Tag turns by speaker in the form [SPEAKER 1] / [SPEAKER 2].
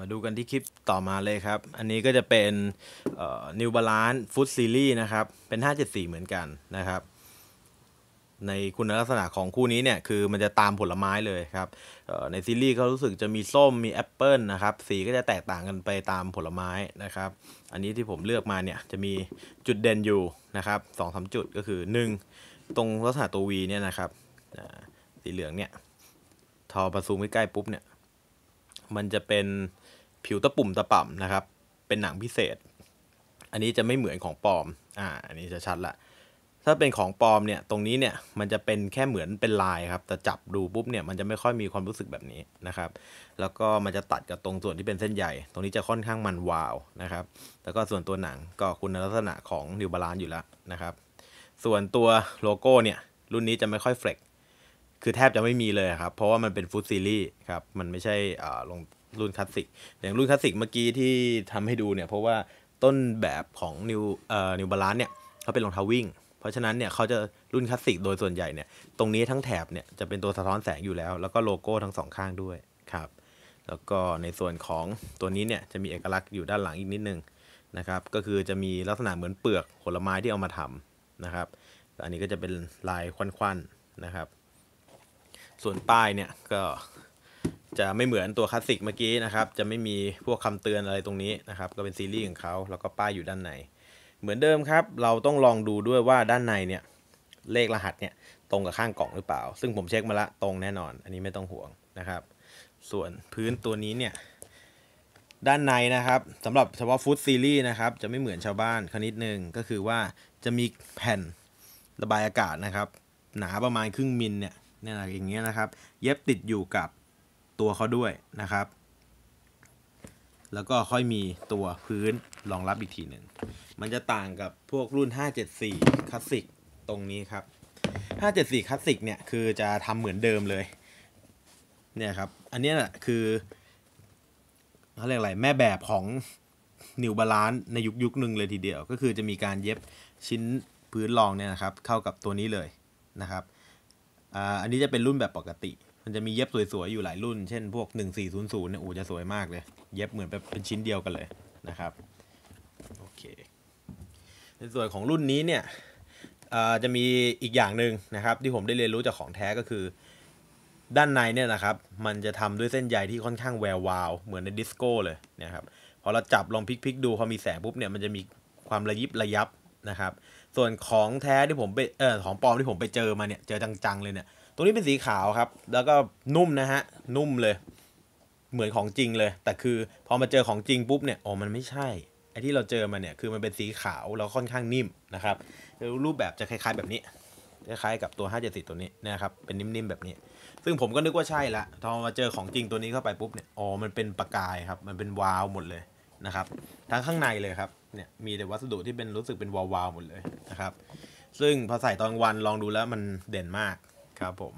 [SPEAKER 1] มาดูกันที่คลิปต่อมาเลยครับ อันนี้ก็จะเป็นนิวบาลานซ์ฟุตซีรีส์นะครับ เป็น 574 เหมือนกันนะครับ ในคุณลักษณะของคู่นี้เนี่ย คือมันจะตามผลไม้เลยครับ ในซีรีส์เขารู้สึกจะมีส้มมีแอปเปิลนะครับ สีก็จะแตกต่างกันไปตามผลไม้นะครับ อันนี้ที่ผมเลือกมาเนี่ย จะมีจุดเด่นอยู่นะครับสองสามจุดก็คือ 1 ตรงลักษณะตัว V เนี่ยนะครับสีเหลืองเนี่ยทอประซูมใกล้ๆปุ๊บเนี่ย มันจะเป็นผิวตะปุ่มตะป่ำนะครับ เป็นหนังพิเศษ อันนี้จะไม่เหมือนของปลอม อ่า อันนี้จะชัดละ ถ้าเป็นของปลอมเนี่ย ตรงนี้เนี่ย มันจะเป็นแค่เหมือนเป็นลายครับ แต่จับดูปุ๊บเนี่ย มันจะไม่ค่อยมีความรู้สึกแบบนี้นะครับ แล้วก็มันจะตัดกับตรงส่วนที่เป็นเส้นใหญ่ ตรงนี้จะค่อนข้างมันวาวนะครับ แล้วก็ส่วนตัวหนังก็คุณลักษณะของนิวบาลานอยู่แล้วนะครับ ส่วนตัวโลโก้เนี่ย รุ่นนี้จะไม่ค่อยเฟลก คือแทบจะไม่มีเลยครับ เพราะว่ามันเป็นฟุตซีรีส์ครับมันไม่ใช่อ่าลงรุ่นคลาสสิกอย่างรุ่นคลาสสิกเมื่อกี้ที่ทำให้ดูเนี่ย เพราะว่าต้นแบบของนิวเอ่อนิวบาลานเนี่ยเขาเป็นรองเท้าวิ่ง เพราะฉะนั้นเนี่ยเขาจะรุ่นคลาสสิกโดยส่วนใหญ่เนี่ย ตรงนี้ทั้งแถบเนี่ยจะเป็นตัวสะท้อนแสงอยู่แล้ว แล้วก็โลโก้ทั้งสองข้างด้วยครับ แล้วก็ในส่วนของตัวนี้เนี่ยจะมีเอกลักษณ์อยู่ด้านหลังอีกนิดนึงนะครับ ก็คือจะมีลักษณะเหมือนเปลือกผลไม้ที่เอามาทำนะครับ อันนี้ก็จะเป็นลายควันๆนะครับ ส่วนป้ายเนี่ยก็จะไม่เหมือนตัวคลาสสิกเมื่อกี้นะครับ จะไม่มีพวกคำเตือนอะไรตรงนี้นะครับ ก็เป็นซีรีส์ของเขาแล้วก็ป้ายอยู่ด้านในเหมือนเดิมครับ เราต้องลองดูด้วยว่าด้านในเนี่ยเลขรหัสเนี่ยตรงกับข้างกล่องหรือเปล่า ซึ่งผมเช็คมาละตรงแน่นอน อันนี้ไม่ต้องห่วงนะครับ ส่วนพื้นตัวนี้เนี่ยด้านในนะครับสำหรับเฉพาะฟุตซีรีส์นะครับจะไม่เหมือนชาวบ้านคนิดหนึ่งก็คือว่าจะมีแผ่นระบายอากาศนะครับ หนาประมาณครึ่งมิลเนี่ย เนี่ยนะอย่างเงี้ยนะครับ เย็บติดอยู่กับตัวเขาด้วยนะครับ แล้วก็ค่อยมีตัวพื้นรองรับอีกทีหนึ่งมันจะต่างกับพวกรุ่น 574คลาสสิกตรงนี้ครับ 574คลาสสิกเนี่ยคือจะทำเหมือนเดิมเลยเนี่ยครับ อันเนี้ยแหละคือเขาเรียกอะไรแม่แบบของนิวบาลานในยุคยุคหนึ่งเลยทีเดียว ก็คือจะมีการเย็บชิ้นพื้นรองเนี่ยนะครับ เข้ากับตัวนี้เลยนะครับ อ่าอันนี้จะเป็นรุ่นแบบปกติ มันจะมีเย็บสวยๆ อยู่หลายรุ่น เช่นพวก 1400เนี่ยโอ้จะสวยมากเลย เย็บเหมือนแบบเป็นชิ้นเดียวกันเลยนะครับโอเคในส่วนของรุ่นนี้เนี่ยอ่าจะมีอีกอย่างหนึ่งนะครับ ที่ผมได้เรียนรู้จากของแท้ก็คือ ด้านในเนี่ยนะครับ มันจะทำด้วยเส้นใยที่ค่อนข้างแวววาว เหมือนในดิสโก้เลยนะครับพอเราจับลองพลิกๆดูพอมีแสงปุ๊บเนี่ยมันจะมีความระยิบระยับ นะครับ ส่วนของแท้ที่ผมไปเออของปลอมที่ผมไปเจอมาเนี่ยเจอจังๆเลยเนี่ย ตรงนี้เป็นสีขาวครับ แล้วก็นุ่มนะฮะนุ่มเลย เหมือนของจริงเลย แต่คือพอมาเจอของจริงปุ๊บเนี่ยอ๋อมันไม่ใช่ไอ้ที่เราเจอมาเนี่ยคือมันเป็นสีขาวแล้วค่อนข้างนิ่มนะครับรูปแบบจะคล้ายๆแบบนี้คล้ายๆกับตัว 574 ตัวนี้นะครับ เป็นนิ่มๆแบบนี้ ซึ่งผมก็นึกว่าใช่ละพอมาเจอของจริงตัวนี้เข้าไปปุ๊บเนี่ย อ๋อ มันเป็นประกายครับ มันเป็นวาวหมดเลย นะครับ ทั้งข้างในเลยครับเนี่ยมีแต่วัสดุที่เป็นรู้สึกเป็นวาวๆหมดเลยนะครับ ซึ่งพอใส่ตอนวันลองดูแล้วมันเด่นมากครับผม